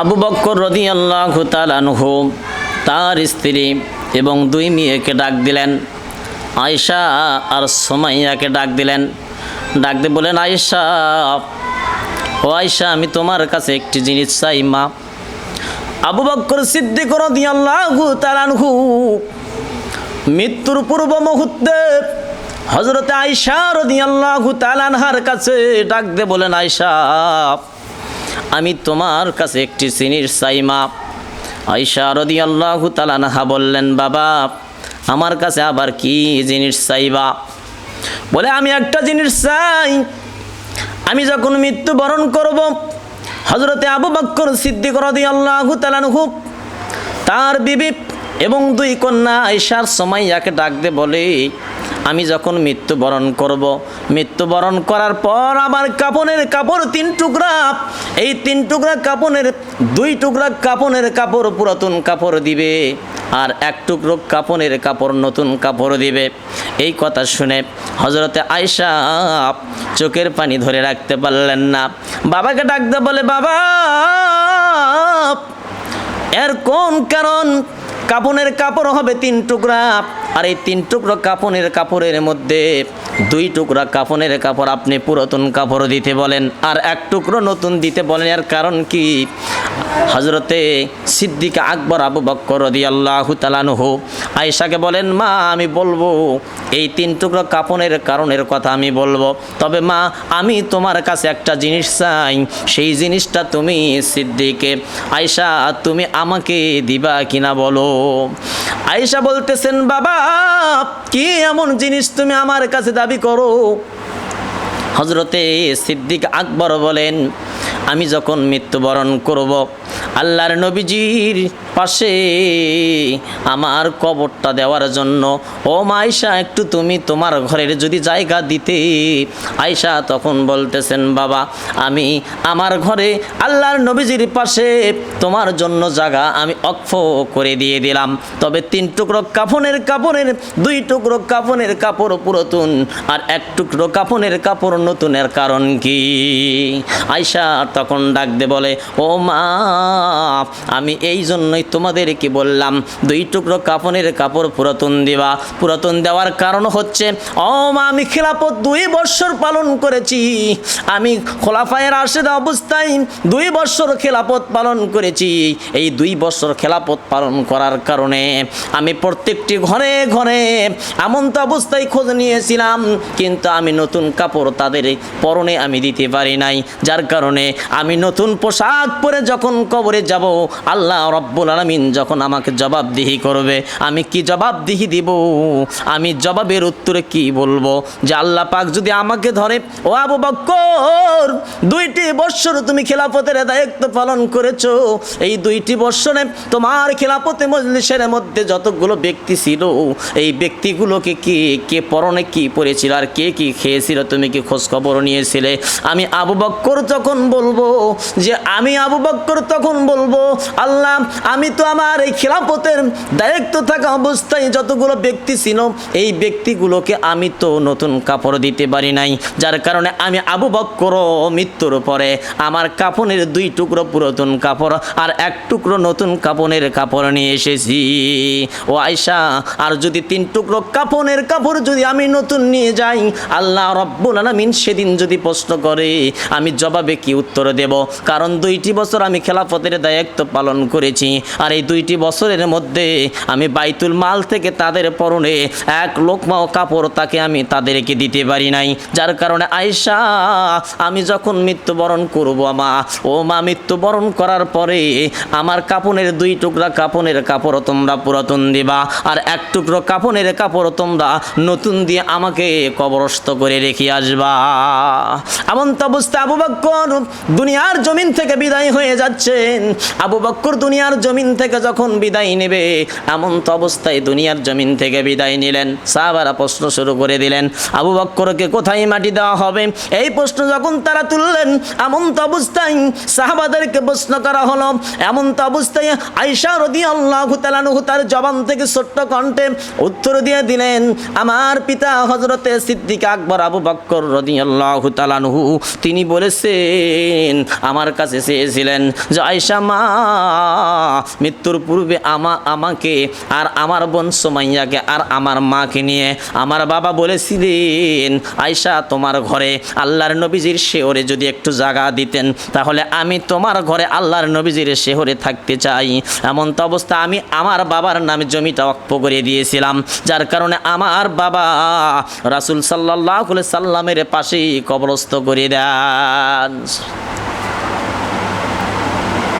আবু বক্কর রদি আল্লাহ তালানহু তার স্ত্রী এবং দুই মেয়েকে ডাক দিলেন। আয়সা আর সোমাইয়াকে ডাক দিলেন। ডাক দিয়ে বলেন আয়সা ও আয়সা আমি তোমার কাছে একটি জিনিস চাই, মা। আবু বক্কর সিদ্দিক রদিয়াল্লাহু তাআলাহু মৃত্যুর পূর্ব মুহূর্তে হযরতে আয়েশা রাদিয়াল্লাহু তাআলার কাছে ডাক দে বলেন আয়েশা আমি তোমার কাছে একটি জিনিস সাইমা। আইসা রদি আল্লাহ তালানহা বললেন, বাবা, আমার কাছে আবার কি জিনিস চাইবা? বলে, আমি একটা জিনিস চাই। আমি যখন মৃত্যুবরণ করব হজরতে আবু বক্কর সিদ্দিক রদি আল্লাহ তালানহু তার বিবি এবং দুই কন্যা আয়সার সময়য়াকে ডাক দে বলে, আমি যখন মৃত্যুবরণ করব, মৃত্যুবরণ করার পর আমার কাপনের কাপড় তিন টুকরা, এই তিন টুকরা কাপনের, দুই টুকরা কাপনের কাপড় পুরাতন কাপড় দিবে, আর এক টুকরো কাপনের কাপড় নতুন কাপড় দিবে। এই কথা শুনে হজরতে আয়সা চোখের পানি ধরে রাখতে পারলেন না। বাবাকে ডাকতে বলে, বাবা, এর কোন কারণ? কাপনের কাপড় হবে তিন টুকরা। আর এই তিন টুকরো কাপনের কাপড়ের মধ্যে দুই টুকরা কাপনের কাপড় আপনি পুরাতন কাপড় দিতে বলেন, আর এক টুকরো নতুন দিতে বলেন। এর কারণ কি? হজরতে সিদ্দিক আকবর আবু বক্কর রদি আল্লাহ তালানহু আয়েশাকে বলেন, মা, আমি বলব, এই তিন টুকরো কাপনের কারণের কথা আমি বলব। তবে মা, আমি তোমার কাছে একটা জিনিস চাই। সেই জিনিসটা তুমি সিদ্দিকে, আয়েশা, তুমি আমাকে দিবা কিনা বলো? আয়েশা বলতেছেন, বাবা, কি এমন জিনিস তুমি আমার কাছে দাবি করো? হজরতে সিদ্দিক আকবর বলেন, আমি যখন মৃত্যুবরণ করব আল্লাহর নবীজির পাশে আমার কবরটা দেওয়ার জন্য। ও মা আয়সা একটু তুমি তোমার ঘরের যদি জায়গা দিতে। আয়সা তখন বলতেছেন, বাবা, আমি আমার ঘরে আল্লাহর নবীজির পাশে তোমার জন্য জায়গা আমি অক্ষ করে দিয়ে দিলাম। তবে তিন টুকরো কাফনের কাপড়ের, দুই টুকরো কাফনের কাপড় পুরাতন আর এক টুকরো কাফনের কাপড় নতুনের কারণ কি? আয়সা তখন ডাক দে বলে, ও মা আমি এই জন্যই তোমাদেরকে বললাম, দুই টুকরো কাফনের কাপড় পুরাতন দেওয়া পুরাতন দেওয়ার কারণ হচ্ছে ও আমি খেলাপথ দুই বৎসর পালন করেছি। আমি খোলাফায়ের আশেদ অবস্থায় দুই বৎসর খেলাপথ পালন করেছি। এই দুই বছর খেলাপথ পালন করার কারণে আমি প্রত্যেকটি ঘরে ঘরে এমন তো অবস্থায় খোঁজ নিয়েছিলাম, কিন্তু আমি নতুন কাপড় তাদের পরনে আমি দিতে পারি নাই। যার কারণে আমি নতুন পোশাক পরে যখন কবরে যাব, আল্লাহ রব্বুল আলমিন যখন আমাকে জবাবদিহি করবে, আমি কি জবাবদিহি দিব? আমি জবাবের উত্তরে কি বলব? যে আল্লাহ পাক যদি আমাকে ধরে, ও আবু বক্কর, দুইটি বৎসর তুমি খেলাফতের দায়িত্ব পালন করেছ। এই দুইটি বৎসরে তোমার খেলাফতে মজলিসের মধ্যে যতগুলো ব্যক্তি ছিল, এই ব্যক্তিগুলোকে কি, কে পরনে কি পড়েছিল আর কে কি খেয়েছিল, তুমি কি খোঁজ খবর নিয়েছিলে? আমি আবু বক্কর তখন বলব যে, আমি আবু বক্কর তখন বলব, আল্লাহ, আমি তো আমার এই খেলাফতের দায়িত্ব থাকা অবস্থায় যতগুলো ব্যক্তি ছিল, এই ব্যক্তিগুলোকে আমি তো নতুন কাপড় দিতে পারি নাই। যার কারণে আমি আবু বক্কর মৃত্যুর পরে আমার কাপড়ের দুই টুকরো পুরাতন কাপড় আর এক টুকরো নতুন কাপনের কাপড় নিয়ে এসেছি। ও আয়সা আর যদি তিন টুকরো কাপনের কাপড় যদি আমি নতুন নিয়ে যাই, আল্লাহ রব্বুল আলামিন সেদিন যদি প্রশ্ন করে, আমি জবাবে কি উত্তর দেব? কারণ দুইটি বছর আমি খেলাফতের দায়িত্ব পালন করেছি। আর এই দুইটি বছরের মধ্যে আমি বাইতুল মাল থেকে তাদের পরনে এক লোকমাও কাপড় তাকে আমি তাদেরকে দিতে পারি নাই। যার কারণে আয়সা আমি যখন মৃত্যুবরণ করব মা, ও মা মৃত্যুবরণ করার পরে আমার কাপনের দুই টুকরা কাপনের কাপড় তোমরা পুরাতন দিবা, আর এক টুকরো কাপনের কাপড় তোমরা নতুন দিয়ে আমাকে কবরস্থ করে রেখে আসবা। এমন তো অবস্থা আবু বক্কর, দুনিয়ার জমিন থেকে বিদায় হয়ে যাচ্ছেন আবু বক্কর দুনিয়ার জমিন থেকে যখন বিদায় নেবে, এমন তো অবস্থায় দুনিয়ার জমিন থেকে বিদায় নিলেন। সাহাবারা প্রশ্ন শুরু করে দিলেন, আবু বক্করকে কোথায় মাটি দেওয়া হবে? এই প্রশ্ন যখন তারা তুললেন, এমন তো অবস্থায় সাহাবাদেরকে প্রশ্ন করা হলো, এমন তো অবস্থায় আয়সা রদি আল্লাহ তালানুহু তার জবান থেকে ছোট্ট কণ্ঠে উত্তর দিয়ে দিলেন, আমার পিতা হজরতে সিদ্দিক আকবর আবু বক্কর রদি আল্লাহ তালানুহু তিনি বলেছেন, আমার কাছে চেয়েছিলেন যে আয়সা মা মৃত্যুর পূর্বে আমা, আমাকে আর আমার বোন সোমাইয়াকে আর আমার মাকে নিয়ে আমার বাবা বলেছিলেন আয়সা তোমার ঘরে আল্লাহর নবীজির শেহরে যদি একটু জায়গা দিতেন, তাহলে আমি তোমার ঘরে আল্লাহর নবীজির শেহরে থাকতে চাই। এমন তো অবস্থা আমি আমার বাবার নামে জমিটা অক্ষ করে দিয়েছিলাম, যার কারণে আমার বাবা রাসুল সাল্লাহ সাল্লামের পাশেই কবরস্থ করে দেন।